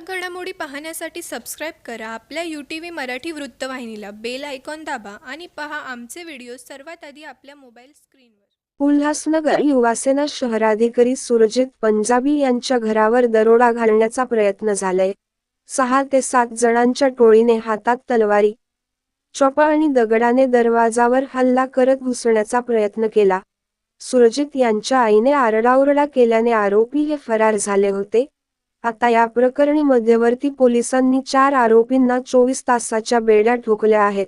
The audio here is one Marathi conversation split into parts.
ठळक घडामोडी पाहण्यासाठी सबस्क्राईब करा. आपल्या यू टी व्ही मराठी वृत्तवाहिनीला बेल आयकॉन दाबा आणि पहा आमचे व्हिडिओ सर्वात आधी आपल्या मोबाईल स्क्रीनवर उल्हासनगर युवासेना शहराधिकारी सुरजित पंजाबी यांच्या घरावर दरोडा घालण्याचा प्रयत्न झालाय. सहा ते सात जणांच्या टोळीने हातात तलवारी चोपा आणि दगडाने दरवाजावर हल्ला करत घुसण्याचा प्रयत्न केला. सुरजित यांच्या आईने आरडाओरडा केल्याने आरोपी हे फरार झाले होते. आता या प्रकरणी मध्यवर्ती पोलिसांनी चार आरोपींना चोवीस तासाच्या बेड्या ठोकल्या आहेत.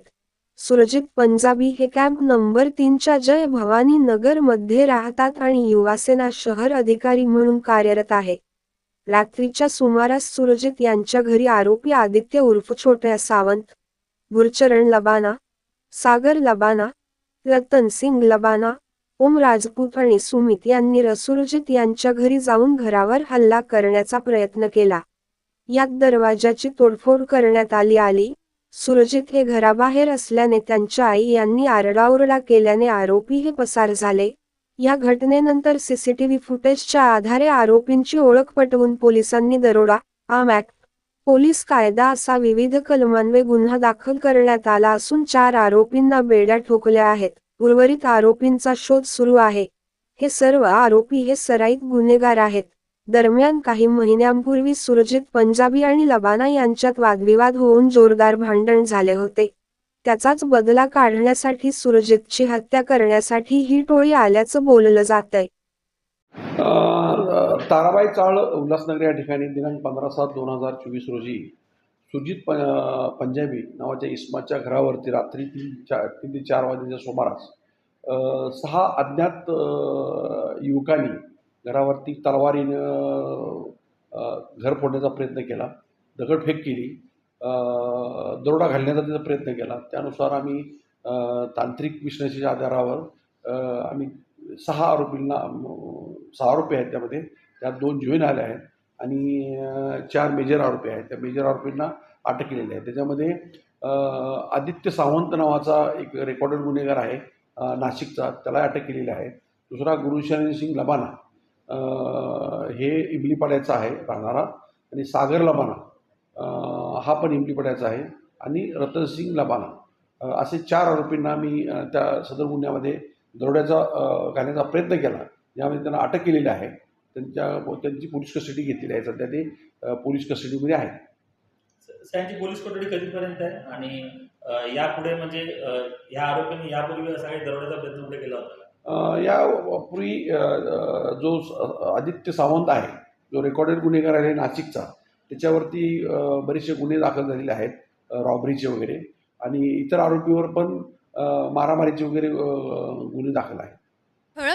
सुरजित पंजाबी हे कॅम्प नंबर तीनच्या जय भवानी नगरमध्ये राहतात आणि युवासेना शहर अधिकारी म्हणून कार्यरत आहे. रात्रीच्या सुमारास सुरजित यांच्या घरी आरोपी आदित्य उर्फ छोट्या सावंत गुरचरण लबाना सागर लबाना रतन सिंग लबाना ओम राजपूत आणि सुमित यांनी रसुरजित यांच्या घरी जाऊन घरावर हल्ला करण्याचा प्रयत्न केला. यात दरवाजाची तोडफोड करण्यात आली आली सुरजित हे घराबाहेर असल्याने त्यांच्या आई यांनी आरडाओरडा केल्याने आरोपी हे पसार झाले. या घटनेनंतर सीसीटीव्ही फुटेजच्या आधारे आरोपींची ओळख पटवून पोलिसांनी दरोडा आम ऍक्ट पोलीस कायदा असा विविध कलमांवे गुन्हा दाखल करण्यात आला असून चार आरोपींना बेड्या ठोकल्या आहेत. उर्वरित आरोपींचा शोध सुरू आहे. हे सर्व आरोपी हे सराईत गुन्हेगार आहेत. दरम्यान काही महिन्यांपूर्वी सुरजित पंजाबी आणि लबाना यांच्यात वादविवाद होऊन जोरदार भांडण झाले होते. त्याचाच बदला काढण्यासाठी सुरजितची हत्या करण्यासाठी ही टोळी आल्याचं बोललं जात आहे ताराबाई चाळ उल्हासनगर या ठिकाणी दिनांक पंधरा सात दोन हजार चोवीस रोजी सुजित प पंजाबी नावाच्या इस्माच्या घरावरती रात्री तीन चार तीन ते चार वाजेच्या सुमारास सहा अज्ञात युवकांनी घरावरती तलवारीनं घर फोडण्याचा प्रयत्न केला दगडफेक केली दरोडा घालण्याचा त्याचा प्रयत्न केला. त्यानुसार आम्ही तांत्रिक विश्लेषणाच्या आधारावर आम्ही सहा आरोपींना सहा आरोपी आहेत त्यामध्ये त्यात दोन जुवेन आले आहेत. आणि चार मेजर आरोपी आहेत. त्या मेजर आरोपींना अटक केलेली आहे. त्याच्यामध्ये आदित्य सावंत नावाचा एक रेकॉर्डेड गुन्हेगार आहे नाशिकचा. त्याला अटक केलेली आहे. दुसरा गुरुशरण सिंग लबाना हे इमलीपाड्याचा आहे राहणारा. आणि सागर लबाना हा पण इमलीपाड्याचा आहे. आणि रतनसिंग लबाना असे चार आरोपींना मी त्या सदर गुन्ह्यामध्ये दरोड्याचा घालण्याचा प्रयत्न केला. यामध्ये त्यांना अटक केलेली आहे. त्यांच्या त्यांची पोलीस कस्टडी घेतलेली आहे. सध्या ते पोलीस कस्टडीमध्ये आहेत. त्यांची पोलीस कोठडी कधीपर्यंत आहे? आणि यापुढे म्हणजे या आरोपींनी यापूर्वी असा काही दरोड्याचा प्रयत्न कुठे केला होता यापूर्वी जो आदित्य सावंत आहे जो रेकॉर्डेड गुन्हेगार आहे नाशिकचा त्याच्यावरती बरेचसे गुन्हे दाखल झालेले आहेत रॉबरीचे वगैरे. आणि इतर आरोपीवर पण मारामारीचे वगैरे गुन्हे दाखल आहेत.